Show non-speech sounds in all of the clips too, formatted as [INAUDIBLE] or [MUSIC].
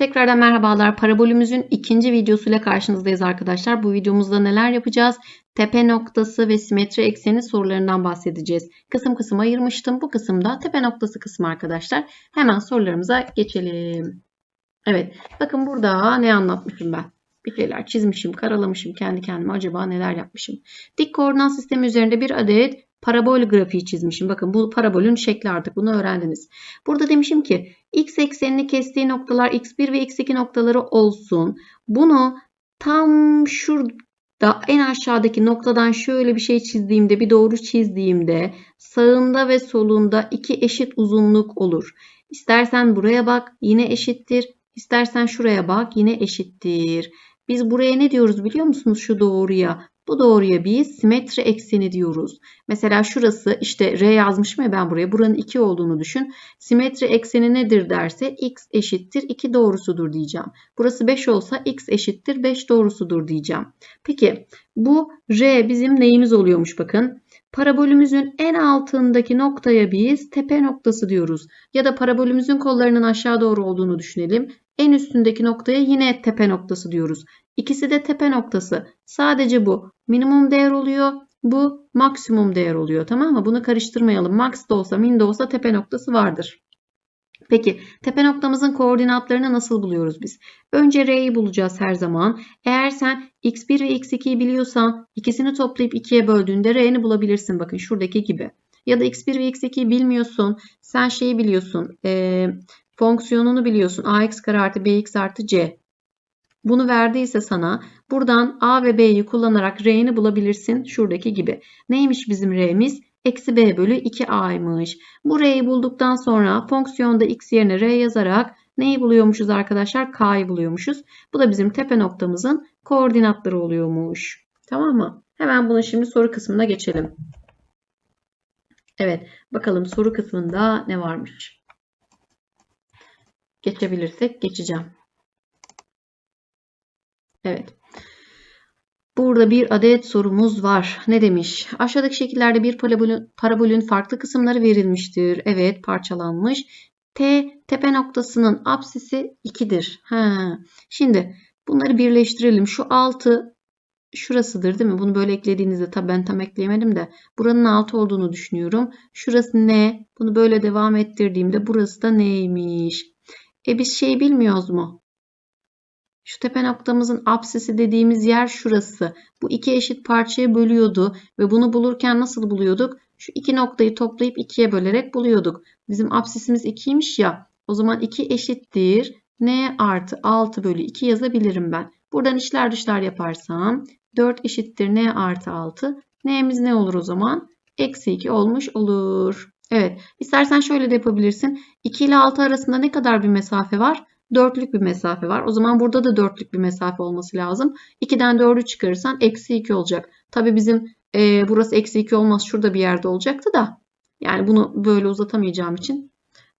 Tekrardan merhabalar. Parabolümüzün ikinci videosuyla karşınızdayız arkadaşlar. Bu videomuzda neler yapacağız? Tepe noktası ve simetri ekseni sorularından bahsedeceğiz. Kısım kısım ayırmıştım. Bu kısımda tepe noktası kısmı arkadaşlar. Hemen sorularımıza geçelim. Evet. Bakın burada ne anlatmışım ben? Bir şeyler çizmişim, karalamışım kendi kendime. Acaba neler yapmışım? Dik koordinat sistemi üzerinde bir adet parabol grafiği çizmişim. Bakın bu parabolün şekli artık bunu öğrendiniz. Burada demişim ki x eksenini kestiği noktalar x1 ve x2 noktaları olsun. Bunu tam şurada en aşağıdaki noktadan şöyle bir şey çizdiğimde bir doğru çizdiğimde sağında ve solunda iki eşit uzunluk olur. İstersen buraya bak yine eşittir. İstersen şuraya bak yine eşittir. Biz buraya ne diyoruz biliyor musunuz şu doğruya? Bu doğruya biz simetri ekseni diyoruz. Mesela şurası işte R yazmışım ya ben buraya. Buranın 2 olduğunu düşün. Simetri ekseni nedir derse x eşittir 2 doğrusudur diyeceğim. Burası 5 olsa x eşittir 5 doğrusudur diyeceğim. Peki bu R bizim neyimiz oluyormuş bakın. Parabolümüzün en altındaki noktaya biz tepe noktası diyoruz. Ya da parabolümüzün kollarının aşağı doğru olduğunu düşünelim. En üstündeki noktaya yine tepe noktası diyoruz. İkisi de tepe noktası. Sadece bu minimum değer oluyor. Bu maksimum değer oluyor. Tamam mı? Bunu karıştırmayalım. Max da olsa min de olsa tepe noktası vardır. Peki tepe noktamızın koordinatlarını nasıl buluyoruz biz? Önce R'yi bulacağız her zaman. Eğer sen x1 ve x2'yi biliyorsan ikisini toplayıp 2'ye böldüğünde R'ni bulabilirsin. Bakın şuradaki gibi. Ya da x1 ve x2'yi bilmiyorsun. Sen şeyi biliyorsun. E, fonksiyonunu biliyorsun. ax kare artı bx artı c. Bunu verdiyse sana buradan a ve b'yi kullanarak r'ni bulabilirsin. Şuradaki gibi. Neymiş bizim r'miz? Eksi b bölü 2a'ymış. Bu r'yi bulduktan sonra fonksiyonda x yerine r yazarak neyi buluyormuşuz arkadaşlar? k'yı buluyormuşuz. Bu da bizim tepe noktamızın koordinatları oluyormuş. Tamam mı? Hemen bunun şimdi soru kısmına geçelim. Evet bakalım soru kısmında ne varmış? Geçebilirsek geçeceğim. Evet. Burada bir adet sorumuz var. Ne demiş? Aşağıdaki şekillerde bir parabolün, parabolün farklı kısımları verilmiştir. Evet parçalanmış. T tepe noktasının apsisi 2'dir. Ha. Şimdi bunları birleştirelim. Şu 6 şurasıdır değil mi? Bunu böyle eklediğinizde tabii ben tam ekleyemedim de buranın 6 olduğunu düşünüyorum. Şurası ne? Bunu böyle devam ettirdiğimde burası da neymiş? E biz şey bilmiyoruz mu? Şu tepe noktamızın apsisi dediğimiz yer şurası. Bu iki eşit parçaya bölüyordu ve bunu bulurken nasıl buluyorduk? Şu iki noktayı toplayıp ikiye bölerek buluyorduk. Bizim apsisimiz 2'ymiş ya. O zaman 2 eşittir. N artı 6 bölü 2 yazabilirim ben. Buradan içler dışlar yaparsam 4 eşittir N artı 6. N'miz ne olur o zaman? Eksi 2 olmuş olur. Evet. İstersen şöyle de yapabilirsin. 2 ile 6 arasında ne kadar bir mesafe var? Dörtlük bir mesafe var. O zaman burada da dörtlük bir mesafe olması lazım. 2'den 4'ü çıkarırsan eksi 2 olacak. Tabi bizim e, burası eksi 2 olmaz. Şurada bir yerde olacaktı da. Yani bunu böyle uzatamayacağım için.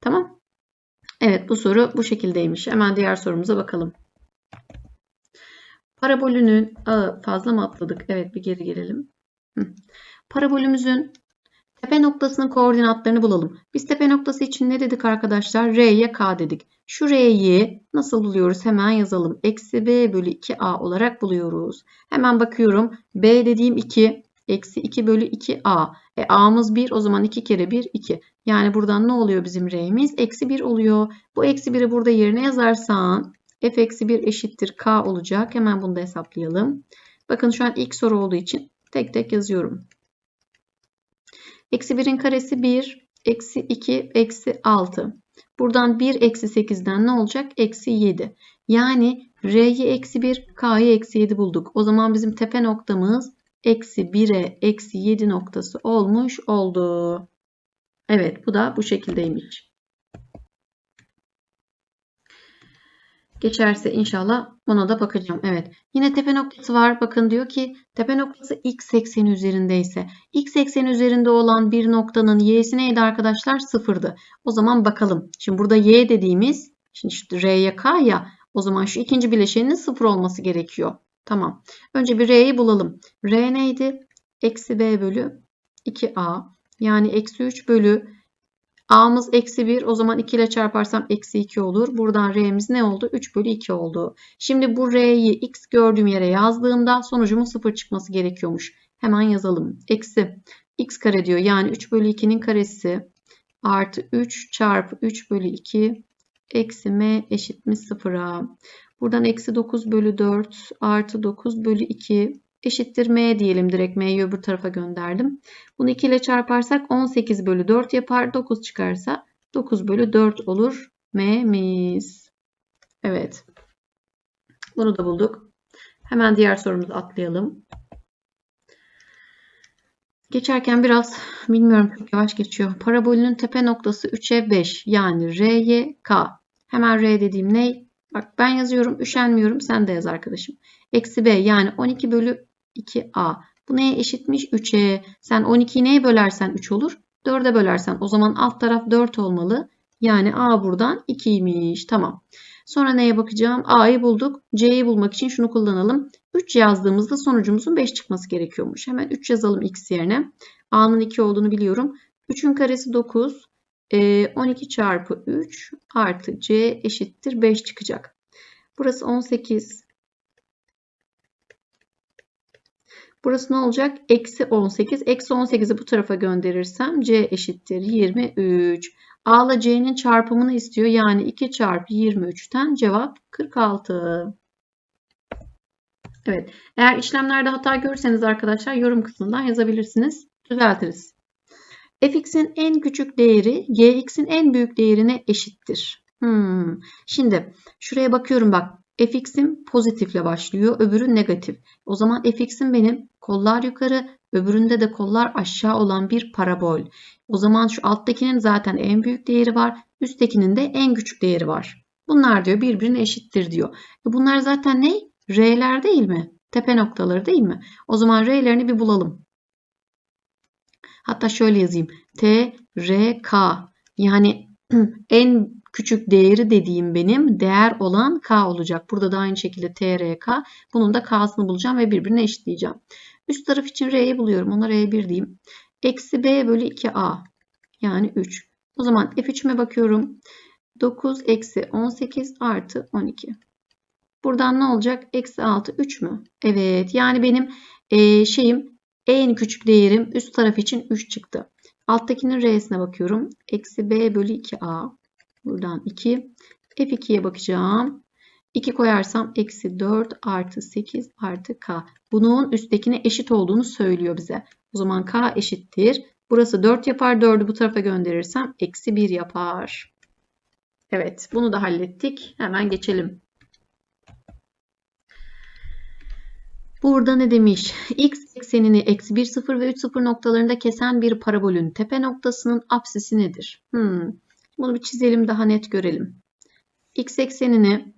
Tamam. Evet bu soru bu şekildeymiş. Hemen diğer sorumuza bakalım. Parabolünün ağı fazla mı atladık? Evet bir geri gelelim. Parabolümüzün tepe noktasının koordinatlarını bulalım. Biz tepe noktası için ne dedik arkadaşlar? R'ye K dedik. Şu R'yi nasıl buluyoruz? Hemen yazalım. Eksi B bölü 2A olarak buluyoruz. Hemen bakıyorum. B dediğim 2. Eksi 2 bölü 2A. E A'mız 1. O zaman 2 kere 1 2. Yani buradan ne oluyor bizim R'miz? Eksi 1 oluyor. Bu eksi 1'i burada yerine yazarsan f eksi 1 eşittir K olacak. Hemen bunu da hesaplayalım. Bakın şu an ilk soru olduğu için tek tek yazıyorum. Eksi 1'in karesi 1. Eksi 2 eksi 6. Buradan 1 eksi 8'den ne olacak? Eksi 7. Yani R'yi eksi 1, K'yı eksi 7 bulduk. O zaman bizim tepe noktamız eksi 1'e eksi 7 noktası olmuş oldu. Evet bu da bu şekildeymiş. Geçerse inşallah ona da bakacağım. Evet. Yine tepe noktası var. Bakın diyor ki tepe noktası x ekseni üzerindeyse x ekseni üzerinde olan bir noktanın y'si neydi arkadaşlar? Sıfırdı. O zaman bakalım. Şimdi burada y dediğimiz şimdi işte r'ye k ya o zaman şu ikinci bileşenin sıfır olması gerekiyor. Tamam. Önce bir r'yi bulalım. r neydi? Eksi b bölü 2a. Yani eksi 3 bölü A'mız eksi 1. O zaman 2 ile çarparsam eksi 2 olur. Buradan R'miz ne oldu? 3 bölü 2 oldu. Şimdi bu R'yi X gördüğüm yere yazdığımda sonucumun 0 çıkması gerekiyormuş. Hemen yazalım. Eksi X kare diyor. Yani 3 bölü 2'nin karesi artı 3 çarpı 3 bölü 2 eksi M eşitmiş 0'a. Buradan eksi 9 bölü 4 artı 9 bölü 2 eşittir m diyelim. Direkt m'yi öbür tarafa gönderdim. Bunu 2 ile çarparsak 18 bölü 4 yapar. 9 çıkarsa 9 bölü 4 olur m'miz. Evet. Bunu da bulduk. Hemen diğer sorumuzu atlayalım. Geçerken biraz bilmiyorum çok yavaş geçiyor. Parabolünün tepe noktası 3'e 5 yani R'ye K. Hemen R dediğim ne? Bak ben yazıyorum üşenmiyorum sen de yaz arkadaşım. Eksi B yani 12 bölü 2A. Bu neye eşitmiş? 3'e. Sen 12'yi neye bölersen 3 olur. 4'e bölersen o zaman alt taraf 4 olmalı. Yani A buradan 2'ymiş. Tamam. Sonra neye bakacağım? A'yı bulduk. C'yi bulmak için şunu kullanalım. 3 yazdığımızda sonucumuzun 5 çıkması gerekiyormuş. Hemen 3 yazalım x yerine. A'nın 2 olduğunu biliyorum. 3'ün karesi 9. 12 çarpı 3 artı C eşittir 5 çıkacak. Burası 18. Burası ne olacak? Eksi 18. Eksi 18'i bu tarafa gönderirsem C eşittir 23. A ile C'nin çarpımını istiyor. Yani 2 çarpı 23'ten cevap 46. Evet. Eğer işlemlerde hata görürseniz arkadaşlar yorum kısmından yazabilirsiniz. Düzeltiriz. fx'in en küçük değeri gx'in en büyük değerine eşittir. Hmm. Şimdi şuraya bakıyorum bak. Fx'im pozitifle başlıyor. Öbürü negatif. O zaman fx'im benim kollar yukarı, öbüründe de kollar aşağı olan bir parabol. O zaman şu alttakinin zaten en büyük değeri var. Üsttekinin de en küçük değeri var. Bunlar diyor birbirine eşittir diyor. E bunlar zaten ne? R'ler değil mi? Tepe noktaları değil mi? O zaman R'lerini bir bulalım. Hatta şöyle yazayım. T, R, K. Yani [CLEARS THROAT] en küçük değeri dediğim benim değer olan K olacak. Burada da aynı şekilde T, R, K. Bunun da K'sını bulacağım ve birbirine eşitleyeceğim. Üst taraf için R'yi buluyorum. Ona R1 diyeyim. Eksi B bölü 2A. Yani 3. O zaman F3'üme bakıyorum. 9 eksi 18 artı 12. Buradan ne olacak? Eksi 6 3 mü? Evet. Yani benim e, şeyim en küçük değerim üst taraf için 3 çıktı. Alttakinin R'sine bakıyorum. Eksi B bölü 2A. Buradan 2. F2'ye bakacağım. 2 koyarsam eksi 4 artı 8 artı K. Bunun üsttekine eşit olduğunu söylüyor bize. O zaman K eşittir. Burası 4 yapar. 4'ü bu tarafa gönderirsem eksi 1 yapar. Evet bunu da hallettik. Hemen geçelim. Burada ne demiş? X eksenini eksi 1, 0 ve 3, 0 noktalarında kesen bir parabolün tepe noktasının apsisi nedir? Hmm. Bunu bir çizelim daha net görelim. X eksenini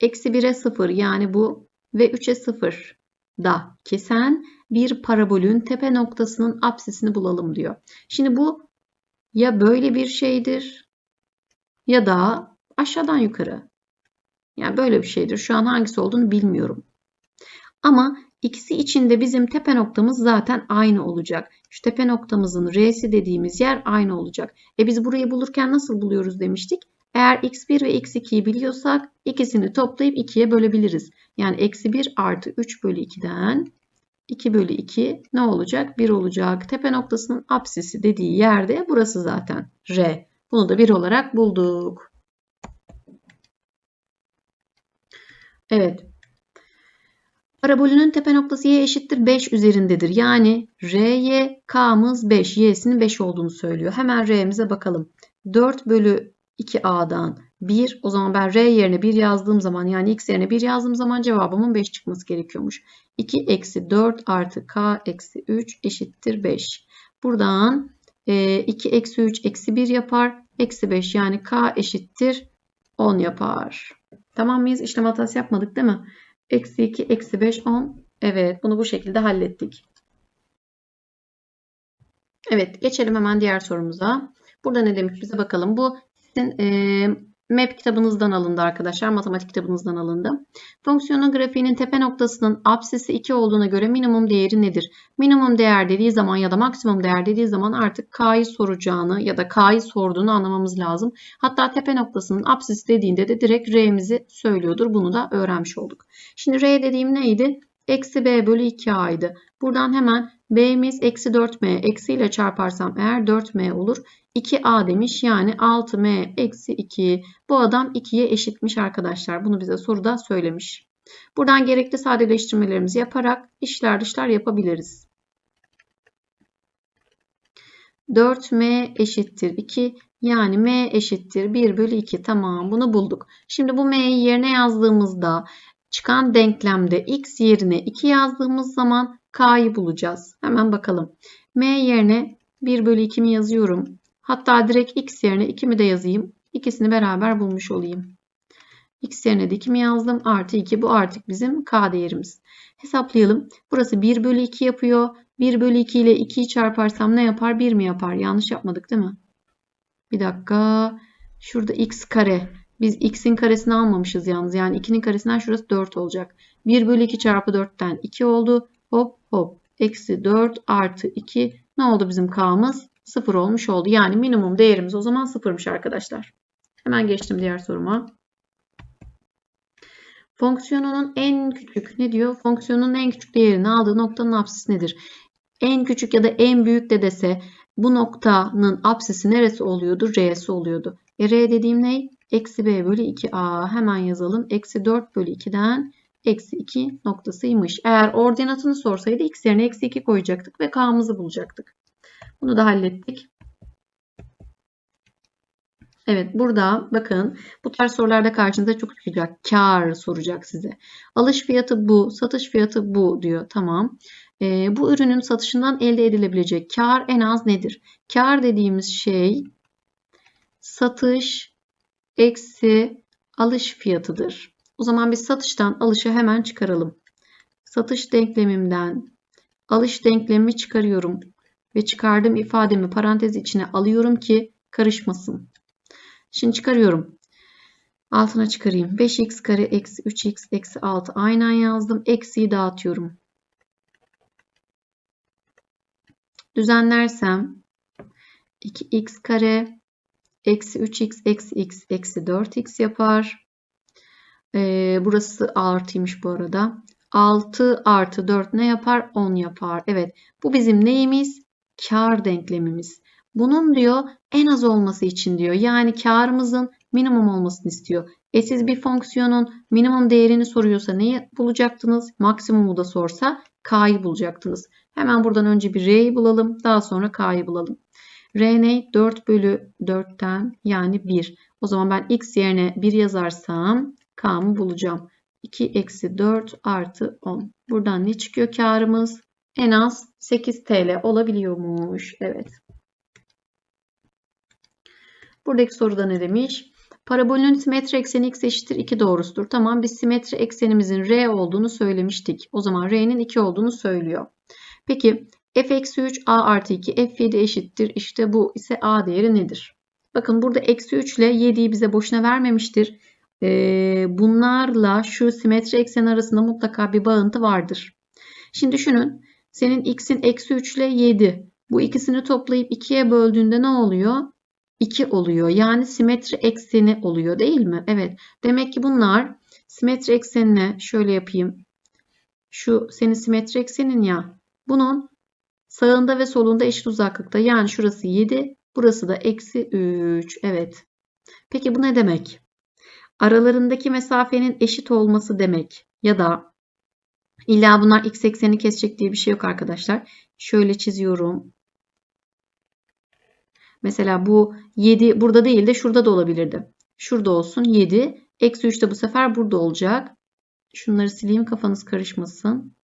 eksi 1'e 0 yani bu ve 3'e 0 da kesen bir parabolün tepe noktasının apsisini bulalım diyor. Şimdi bu ya böyle bir şeydir ya da aşağıdan yukarı. Yani böyle bir şeydir. Şu an hangisi olduğunu bilmiyorum. Ama ikisi içinde bizim tepe noktamız zaten aynı olacak. Şu tepe noktamızın R'si dediğimiz yer aynı olacak. E biz burayı bulurken nasıl buluyoruz demiştik? Eğer x1 ve x2'yi biliyorsak ikisini toplayıp 2'ye bölebiliriz. Yani eksi 1 artı 3 bölü 2'den 2 bölü 2 ne olacak? 1 olacak. Tepe noktasının apsisi dediği yerde burası zaten R. Bunu da 1 olarak bulduk. Evet. Parabolünün tepe noktası y eşittir 5 üzerindedir. Yani R'ye K'mız 5. Y'sinin 5 olduğunu söylüyor. Hemen R'mize bakalım. 4 bölü 2A'dan 1. O zaman ben R yerine 1 yazdığım zaman yani X yerine 1 yazdığım zaman cevabımın 5 çıkması gerekiyormuş. 2 eksi 4 artı K eksi 3 eşittir 5. Buradan 2 eksi 3 eksi 1 yapar. Eksi 5 yani K eşittir 10 yapar. Tamam mıyız? İşlem hatası yapmadık değil mi? Eksi 2, eksi 5, 10. Evet bunu bu şekilde hallettik. Evet geçelim hemen diğer sorumuza. Burada ne demiş bize bakalım. Bu sizin e, map kitabınızdan alındı arkadaşlar. Matematik kitabınızdan alındı. Fonksiyonun grafiğinin tepe noktasının apsisi 2 olduğuna göre minimum değeri nedir? Minimum değer dediği zaman ya da maksimum değer dediği zaman artık k'yı soracağını ya da k'yı sorduğunu anlamamız lazım. Hatta tepe noktasının apsisi dediğinde de direkt r'mizi söylüyordur. Bunu da öğrenmiş olduk. Şimdi r dediğim neydi? Eksi b bölü 2a'ydı. Buradan hemen b'miz eksi 4m eksiyle çarparsam eğer 4m olur. 2a demiş yani 6m eksi 2. Bu adam 2'ye eşitmiş arkadaşlar. Bunu bize soruda söylemiş. Buradan gerekli sadeleştirmelerimizi yaparak işler dışlar yapabiliriz. 4m eşittir 2 yani m eşittir 1 bölü 2 tamam bunu bulduk. Şimdi bu m'yi yerine yazdığımızda çıkan denklemde x yerine 2 yazdığımız zaman k'yı bulacağız. Hemen bakalım. m yerine 1 bölü 2'mi yazıyorum. Hatta direkt x yerine 2'mi de yazayım. İkisini beraber bulmuş olayım. x yerine de 2'mi yazdım. Artı 2 bu artık bizim k değerimiz. Hesaplayalım. Burası 1 bölü 2 yapıyor. 1 bölü 2 ile 2'yi çarparsam ne yapar? 1 mi yapar? Yanlış yapmadık değil mi? Bir dakika. Şurada x kare. Biz x'in karesini almamışız yalnız. Yani 2'nin karesinden şurası 4 olacak. 1 bölü 2 çarpı 4'ten 2 oldu. Hop hop. Eksi 4 artı 2. Ne oldu bizim k'mız? 0 olmuş oldu. Yani minimum değerimiz o zaman 0'mış arkadaşlar. Hemen geçtim diğer soruma. Fonksiyonunun en küçük ne diyor? Fonksiyonun en küçük değerini aldığı noktanın apsisi nedir? En küçük ya da en büyük de dese bu noktanın apsisi neresi oluyordu? R'si oluyordu. E, R dediğim ne? Eksi B bölü 2A. Hemen yazalım. Eksi 4 bölü 2'den eksi 2 noktasıymış. Eğer ordinatını sorsaydı x yerine eksi 2 koyacaktık ve K'mızı bulacaktık. Bunu da hallettik. Evet burada bakın bu tarz sorularda karşınıza çok çıkacak. Kar soracak size. Alış fiyatı bu, satış fiyatı bu diyor. Tamam. E, bu ürünün satışından elde edilebilecek kar en az nedir? Kar dediğimiz şey satış eksi alış fiyatıdır. O zaman biz satıştan alışı hemen çıkaralım. Satış denklemimden alış denklemimi çıkarıyorum ve çıkardığım ifademi parantez içine alıyorum ki karışmasın. Şimdi çıkarıyorum. Altına çıkarayım. 5x kare eksi 3x eksi 6 aynen yazdım. Eksiyi dağıtıyorum. Düzenlersem 2x kare eksi 3x eksi x eksi 4x yapar. Ee, burası artıymış bu arada. 6 artı 4 ne yapar? 10 yapar. Evet bu bizim neyimiz? Kar denklemimiz. Bunun diyor en az olması için diyor. Yani karımızın minimum olmasını istiyor. E siz bir fonksiyonun minimum değerini soruyorsa neyi bulacaktınız? Maksimumu da sorsa k'yı bulacaktınız. Hemen buradan önce bir r'yi bulalım. Daha sonra k'yı bulalım. r ne? 4 bölü 4'ten yani 1. O zaman ben x yerine 1 yazarsam k'mı bulacağım. 2 eksi 4 artı 10. Buradan ne çıkıyor karımız? En az 8 TL olabiliyormuş. Evet. Buradaki soruda ne demiş? Parabolün simetri ekseni x eşittir 2 doğrusudur. Tamam biz simetri eksenimizin r olduğunu söylemiştik. O zaman r'nin 2 olduğunu söylüyor. Peki f eksi 3 a artı 2 f7 eşittir. İşte bu ise a değeri nedir? Bakın burada eksi 3 ile 7'yi bize boşuna vermemiştir. Ee, bunlarla şu simetri eksen arasında mutlaka bir bağıntı vardır. Şimdi düşünün. Senin x'in eksi 3 ile 7. Bu ikisini toplayıp 2'ye böldüğünde ne oluyor? 2 oluyor. Yani simetri ekseni oluyor değil mi? Evet. Demek ki bunlar simetri eksenine şöyle yapayım. Şu senin simetri eksenin ya. Bunun sağında ve solunda eşit uzaklıkta. Yani şurası 7. Burası da eksi 3. Evet. Peki bu ne demek? Aralarındaki mesafenin eşit olması demek. Ya da illa bunlar x ekseni kesecek diye bir şey yok arkadaşlar. Şöyle çiziyorum. Mesela bu 7 burada değil de şurada da olabilirdi. Şurada olsun 7. Eksi 3 de bu sefer burada olacak. Şunları sileyim kafanız karışmasın.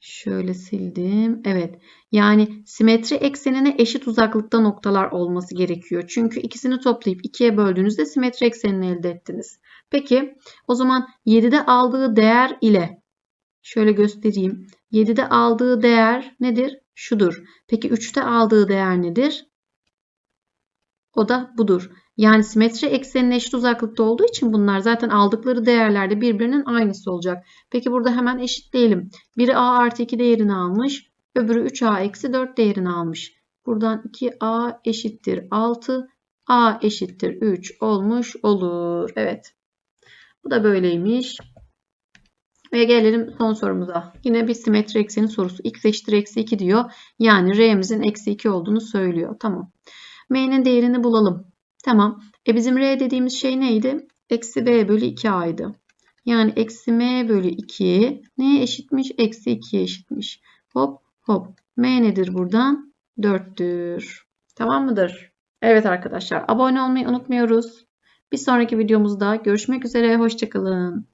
Şöyle sildim. Evet. Yani simetri eksenine eşit uzaklıkta noktalar olması gerekiyor. Çünkü ikisini toplayıp ikiye böldüğünüzde simetri eksenini elde ettiniz. Peki o zaman 7'de aldığı değer ile şöyle göstereyim. 7'de aldığı değer nedir? Şudur. Peki 3'te aldığı değer nedir? O da budur. Yani simetri eksenine eşit uzaklıkta olduğu için bunlar zaten aldıkları değerlerde birbirinin aynısı olacak. Peki burada hemen eşitleyelim. Biri a artı 2 değerini almış. Öbürü 3a eksi 4 değerini almış. Buradan 2a eşittir 6. a eşittir 3 olmuş olur. Evet. Bu da böyleymiş. Ve gelelim son sorumuza. Yine bir simetri ekseni sorusu. x eşittir eksi 2 diyor. Yani r'mizin eksi 2 olduğunu söylüyor. Tamam. m'nin değerini bulalım. Tamam. E bizim r dediğimiz şey neydi? Eksi b bölü 2a'ydı. Yani eksi m bölü 2 neye eşitmiş? Eksi 2'ye eşitmiş. Hop hop. m nedir buradan? 4'tür. Tamam mıdır? Evet arkadaşlar abone olmayı unutmuyoruz. Bir sonraki videomuzda görüşmek üzere. Hoşçakalın.